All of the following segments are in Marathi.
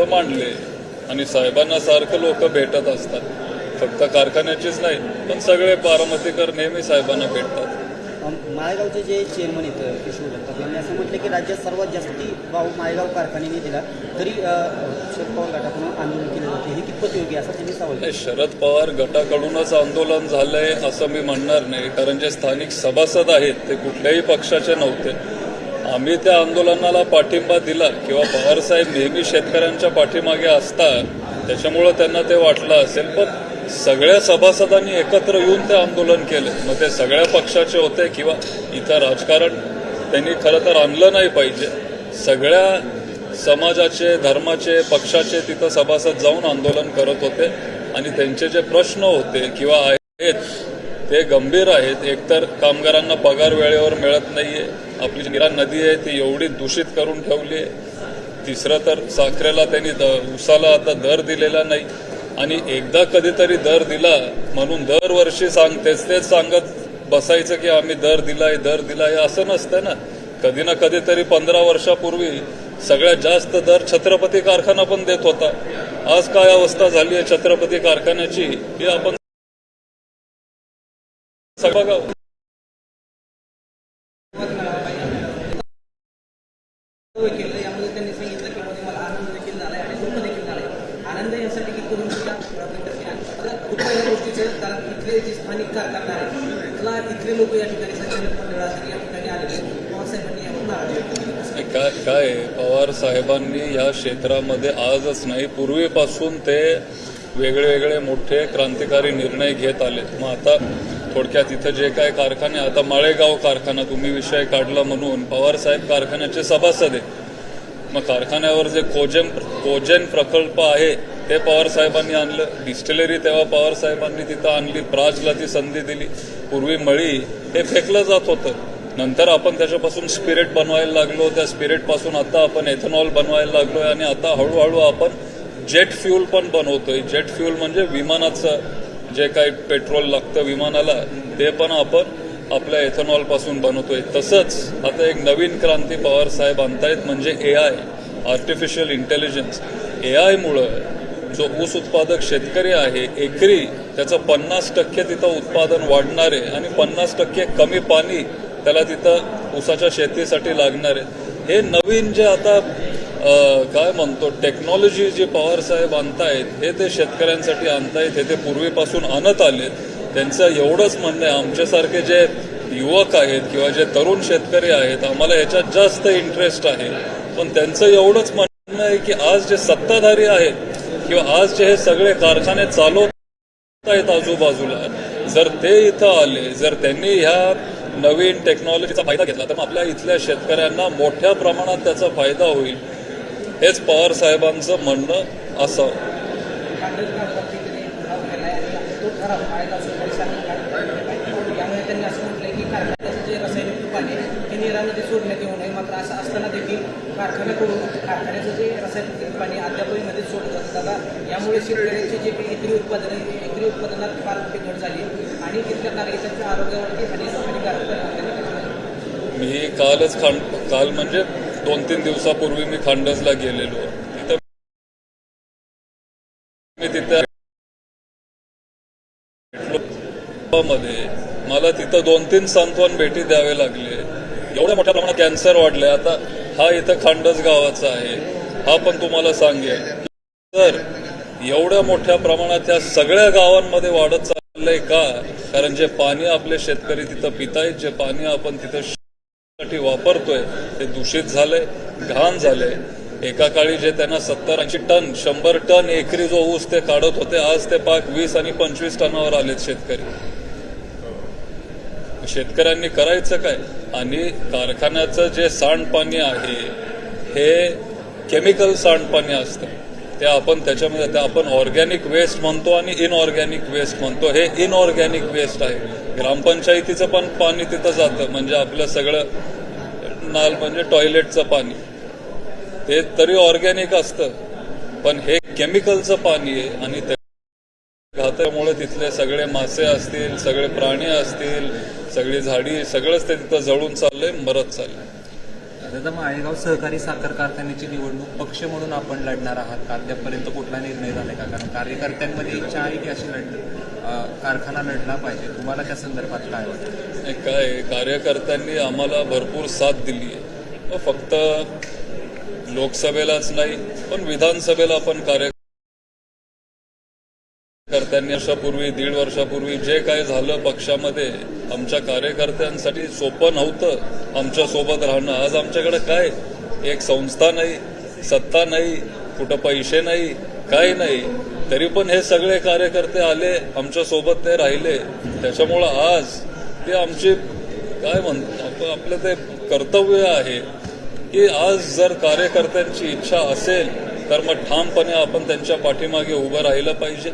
मांडले आणि साहेबांना सारखं लोक भेटत असतात. फक्त कारखान्याचीच नाही पण सगळे बारामतीकर नेहमी साहेबांना भेटतात. माळेगावचे जे चेअरमन आहेत किशोर जगताप यांनी असं म्हटलं की राज्यात सर्वात जास्ती भाव माळेगाव कारखान्याने दिला तरी शरद पवार गटाकडून आंदोलन केले जाते. हे कितपत योग्य असा त्यांनी नाही, शरद पवार गटाकडूनच आंदोलन झालंय असं मी म्हणणार नाही कारण जे स्थानिक सभासद आहेत ते कुठल्याही पक्षाचे नव्हते. आम्ही त्या आंदोलनाला पाठिंबा दिला किंवा पवारसाहेब नेहमी शेतकऱ्यांच्या पाठीमागे असतात त्याच्यामुळं त्यांना ते वाटलं असेल. पण सगळ्या सभासदांनी एकत्र येऊन ते आंदोलन केलं. मग ते सगळ्या पक्षाचे होते किंवा इथं राजकारण त्यांनी खरं तर आणलं नाही पाहिजे. सगळ्या समाजाचे धर्माचे पक्षाचे तिथं सभासद जाऊन आंदोलन करत होते आणि त्यांचे जे प्रश्न होते किंवा आहेत ते गंभीर आहेत. एकतर कामगारांना पगार वेळेवर मिळत नाहीये आपली जी नीरा नदी आहे ती एवढी दूषित करून ठेवली आहे. तिसरं तर साखरेला त्यांनी द- उसाला आता दर दिलेला नाही. आणि एकदा कधीतरी दर दिला म्हणून दरवर्षी सांग तेच तेच सांगत बसायचं की आम्ही दर दिलाय दर दिलाय असं नसतं ना. कधी ना कधीतरी पंधरा वर्षापूर्वी सगळ्यात जास्त दर छत्रपती कारखाना पण देत होता. आज काय अवस्था झाली आहे छत्रपती कारखान्याची हे आपण सगळं बघावं. केलं यामध्ये त्यांनी सांगितलं की मध्ये मला आनंद देखील झालाय आणि दुःख देखील झालाय. आनंद यासाठी की करून सुद्धा प्रयत्न करते आता दुःख या गोष्टीचं कारण इथले जे स्थानिक कारखानदार आहे त्याला इथले लोक या ठिकाणी संचालक मंडळासाठी या ठिकाणी आलेले पवारसाहेबांनी यावर नाराज काय काय पवार साहेबांनी या क्षेत्रामध्ये आजच नाही पूर्वीपासून ते वेगळे वेगळे मोठे क्रांतिकारी निर्णय घेत आलेत. मग आता थोडक्यात इथं जे काय कारखाने आता माळेगाव कारखाना तुम्ही विषय काढला म्हणून पवारसाहेब कारखान्याचे सभासद आहे मग कारखान्यावर जे कोजेन कोजेन प्रकल्प आहे ते पवार साहेबांनी आणलं. डिस्टिलरी तेव्हा पवार साहेबांनी तिथं आणली प्राजला ती संधी दिली. पूर्वी मळी हे फेकलं जात होतं. नंतर आपण त्याच्यापासून स्पिरिट बनवायला लागलो त्या स्पिरिटपासून आता आपण एथेनॉल बनवायला लागलोय आणि आता हळूहळू आपण जेट फ्यूल पण बनवतोय. जेट फ्यूल म्हणजे विमानाचं जे काही पेट्रोल लागतं विमानाला ते पण आपण आपल्या एथेनॉलपासून बनवतोय. तसंच आता एक नवीन क्रांती पवार साहेब आणतायत म्हणजे A I artificial intelligence A आयमुळं जो ऊस उत्पादक शेतकरी आहे एकरी त्याचं पन्नास टक्के तिथं उत्पादन वाढणार आहे आणि पन्नास टक्के कमी पाणी त्याला तिथं ऊसाच्या शेतीसाठी लागणार. आहे हे नवीन जे आता काय म्हणतो टेक्नॉलॉजी जे पवार साहेब आणतायत हे ते शेतकऱ्यांसाठी आणतायत हे ते पूर्वीपासून आणत आले त्यांचं एवढंच म्हणणं आहे आमच्यासारखे जे युवक आहेत किंवा जे तरुण शेतकरी आहेत आम्हाला याच्यात जास्त इंटरेस्ट आहे. पण त्यांचं एवढंच म्हणणं आहे की आज जे सत्ताधारी आहेत किंवा आज जे हे सगळे कारखाने चालवत आहेत आजूबाजूला जर ते इथं आले जर त्यांनी ह्या नवीन टेक्नॉलॉजीचा फायदा घेतला तर मग आपल्या इथल्या शेतकऱ्यांना मोठ्या प्रमाणात त्याचा फायदा होईल. हेच पवार साहेबांचं म्हणणं असावं आणि यामुळे त्यांनी असं. की कारखान्याचं जे रासायनिक पाणी आहे ते सोडण्यात येऊ नये मात्र असं कारखान्याचं जे रासायनिक पाणी यामुळे जे एकरी उत्पादन आहे उत्पादनात फार घट झाली आणि तिथल्या नागरिकांच्या आरोग्यावरती हानी हानिकारक मी कालच खांड काल म्हणजे दोन तीन दिवसापूर्वी मी खांडसला गेलेलो. तिथं मी तिथं मध्ये. मला तिथं दोन तीन सांत्वन भेटी द्यावे लागले. एवढ्या मोठ्या प्रमाणात कॅन्सर वाढले आता हा इथं खांडस गावाचा आहे. हा पण तुम्हाला सांगेल तर एवढ्या मोठ्या प्रमाणात या सगळ्या गावांमध्ये वाढत चाललंय का? कारण जे पाणी आपले शेतकरी तिथं पितायत जे पाणी आपण तिथं साठी वापरतोय ते दूषित झालंय घाण झालंय. एका काळी जे त्यांना सत्तर ऐंशी टन शंभर टन एकरी जो ऊस ते काढत होते आज ते पाक वीस आणि पंचवीस टनावर आलेत शेतकरी. शेतकऱ्यांनी करायचं काय? आणि कारखान्याचं जे सांडपाणी आहे हे केमिकल सांडपाणी असतं. ते आपण त्याच्यामध्ये ते आपण ऑर्गॅनिक वेस्ट म्हणतो आणि इनऑर्गॅनिक वेस्ट म्हणतो. हे इनऑर्गॅनिक वेस्ट आहे. ग्रामपंचायतीचं पण पाणी तिथं जातं. म्हणजे आपलं सगळं नाल म्हणजे टॉयलेटचं पाणी. ते तरी ऑर्गॅनिक असतं. पण हे केमिकलचं पाणी आहे आणि त्या घातामुळे तिथले सगळे मासे असतील सगळे प्राणी असतील सगळी झाडी सगळंच ते तिथं जळून चाललंय मरत चाललंय. दादा माळेगाव सहकारी साखर कारखान्याची निवडणूक पक्ष म्हणून आपण लढणार आहात का? अद्यापर्यंत कुठला निर्णय झालाय का? कारण कार्यकर्त्यांमध्ये इच्छा आहे की अशी लढ कारखाना लढला पाहिजे. तुम्हाला त्या संदर्भात काय वाटतं? काय कार्यकर्त्यांनी आम्हाला भरपूर साथ दिली आहे. फक्त लोकसभेलाच नाही पण विधानसभेला पण कार्य त्यांनी वर्षापूर्वी दीड वर्षापूर्वी जे काय झालं पक्षामध्ये आमच्या कार्यकर्त्यांसाठी सोपं नव्हतं आमच्यासोबत राहणं. आज आमच्याकडे काय? एक संस्था नाही सत्ता नाही कुठं पैसे नाही काय नाही. तरी पण हे सगळे कार्यकर्ते आले आमच्यासोबत ते राहिले. त्याच्यामुळं आज ते आमची काय म्हणतो आपलं ते कर्तव्य आहे की आज जर कार्यकर्त्यांची इच्छा असेल तर मग ठामपणे आपण त्यांच्या पाठीमागे उभं राहिलं पाहिजे.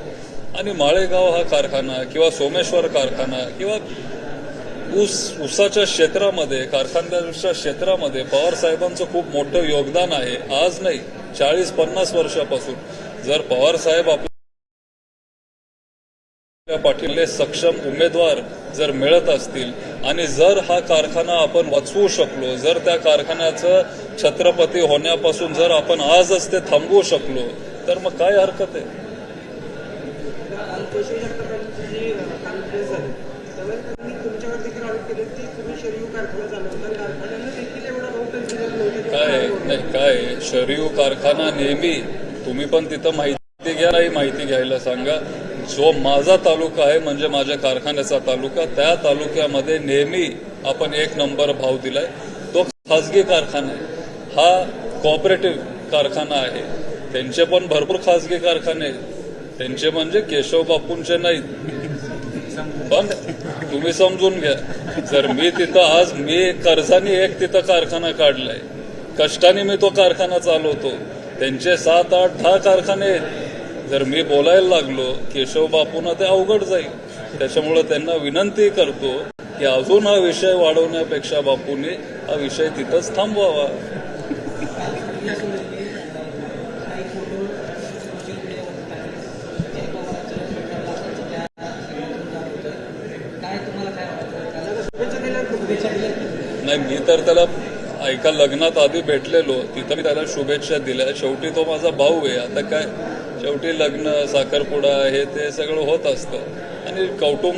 आणि माळेगाव हा कारखाना किंवा सोमेश्वर कारखाना किंवा ऊस ऊसाच्या क्षेत्रामध्ये कारखान्याच्या क्षेत्रामध्ये पवार साहेबांचं खूप मोठं योगदान आहे. आज नाही चाळीस पन्नास वर्षापासून. जर पवार साहेब आपल्या पाठीले सक्षम उमेदवार जर मिळत असतील आणि जर हा कारखाना आपण वाचवू शकलो जर त्या कारखान्याचं छत्रपती होण्यापासून जर आपण आजच ते थांबवू शकलो तर मग काय हरकत आहे? काय नाही काय शरीव कारखाना नेहमी तुम्ही पण तिथं माहिती घ्या नाही माहिती घ्यायला सांगा. जो माझा तालुका आहे म्हणजे माझ्या कारखान्याचा तालुका त्या तालुक्यामध्ये नेहमी आपण एक नंबर भाव दिलाय. तो खासगी कारखाना आहे. हा कॉपरेटिव्ह कारखाना आहे. त्यांचे पण भरपूर खासगी कारखाने त्यांचे म्हणजे केशव बापूंचे नाहीत. पण तुम्ही समजून घ्या जर मी तिथं आज मी कर्जाने एक तिथं कारखाना काढलाय. कष्टाने मी तो कारखाना चालवतो. त्यांचे सात आठ दहा कारखाने आहेत. जर मी बोलायला लागलो केशव बापूंना ते अवघड जाईल. त्याच्यामुळे त्यांना विनंती करतो की अजून हा विषय वाढवण्यापेक्षा बापूंनी हा विषय तिथंच थांबवावा काही फोटो सोशल मीडियावर टाकले जय पवारांचं त्या काय तुम्हाला काय वाटतं शुभेच्छा दिल्या शुभेच्छा दिल्या नाही मी तर त्याला एका लग्नात आधी भेटलेलो. तिथं मी त्याला शुभेच्छा दिल्या. शेवटी तो माझा भाऊ आहे. आता काय? शेवटी लग्न साखरपुडा हे ते सगळं होत असतं. आणि कौटुंब